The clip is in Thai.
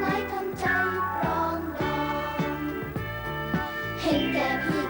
ไว้ทำใจปรองดอง เห็นแก่พี่